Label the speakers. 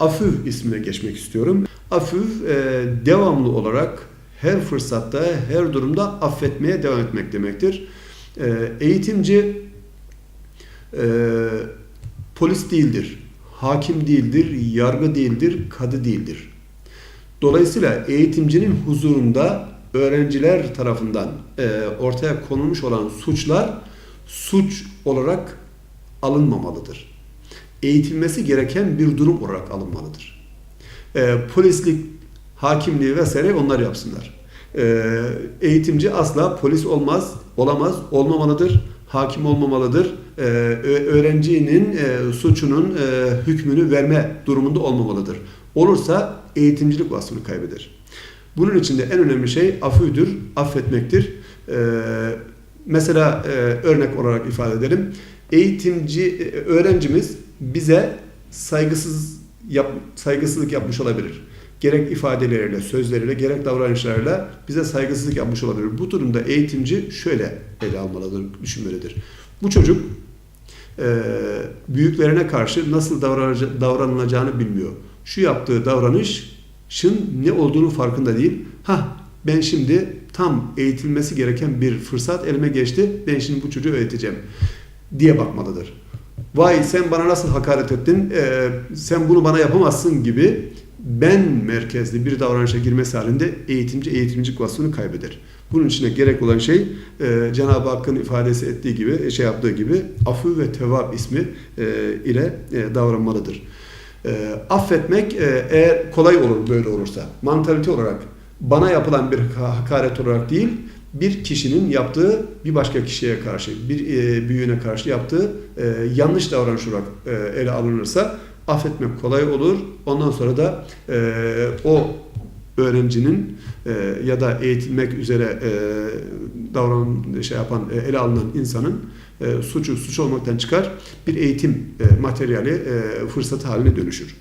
Speaker 1: Afüv ismine geçmek istiyorum. Afüv e, devamlı olarak her fırsatta, her durumda affetmeye devam etmek demektir. E, eğitimci e, polis değildir, hakim değildir, yargı değildir, kadı değildir. Dolayısıyla eğitimcinin huzurunda öğrenciler tarafından e, ortaya konulmuş olan suçlar suç olarak alınmamalıdır. Eğitilmesi gereken bir durum olarak alınmalıdır. E, polislik, hakimliği vesaire onlar yapsınlar. E, eğitimci asla polis olmaz, olamaz, olmamalıdır, hakim olmamalıdır. E, öğrencinin e, suçunun e, hükmünü verme durumunda olmamalıdır. Olursa eğitimcilik vasfını kaybeder. Bunun için de en önemli şey afüdür, affetmektir. E, mesela e, örnek olarak ifade edelim. Eğitimci, e, öğrencimiz bize saygısız yap, saygısızlık yapmış olabilir. Gerek ifadeleriyle, sözleriyle, gerek davranışlarıyla bize saygısızlık yapmış olabilir. Bu durumda eğitimci şöyle ele almalıdır, düşünmelidir. Bu çocuk e, büyüklerine karşı nasıl davranılaca- davranılacağını bilmiyor. Şu yaptığı davranışın ne olduğunu farkında değil. Ha ben şimdi tam eğitilmesi gereken bir fırsat elime geçti. Ben şimdi bu çocuğu öğreteceğim diye bakmalıdır. Vay sen bana nasıl hakaret ettin, Ee, sen bunu bana yapamazsın gibi ben merkezli bir davranışa girmesi halinde eğitimci eğitimcilik vasfını kaybeder. Bunun için de gerek olan şey e, Cenab-ı Hakk'ın ifadesi ettiği gibi, şey yaptığı gibi afü ve tevab ismi e, ile e, davranmalıdır. E, affetmek e, eğer kolay olur böyle olursa, mantalite olarak bana yapılan bir hakaret olarak değil, bir kişinin yaptığı bir başka kişiye karşı, bir e, büyüğüne karşı yaptığı e, yanlış davranış olarak e, ele alınırsa affetmek kolay olur. Ondan sonra da e, o öğrencinin e, ya da eğitilmek üzere e, davran şey yapan e, ele alınan insanın e, suçu suç olmaktan çıkar bir eğitim e, materyali e, fırsatı haline dönüşür.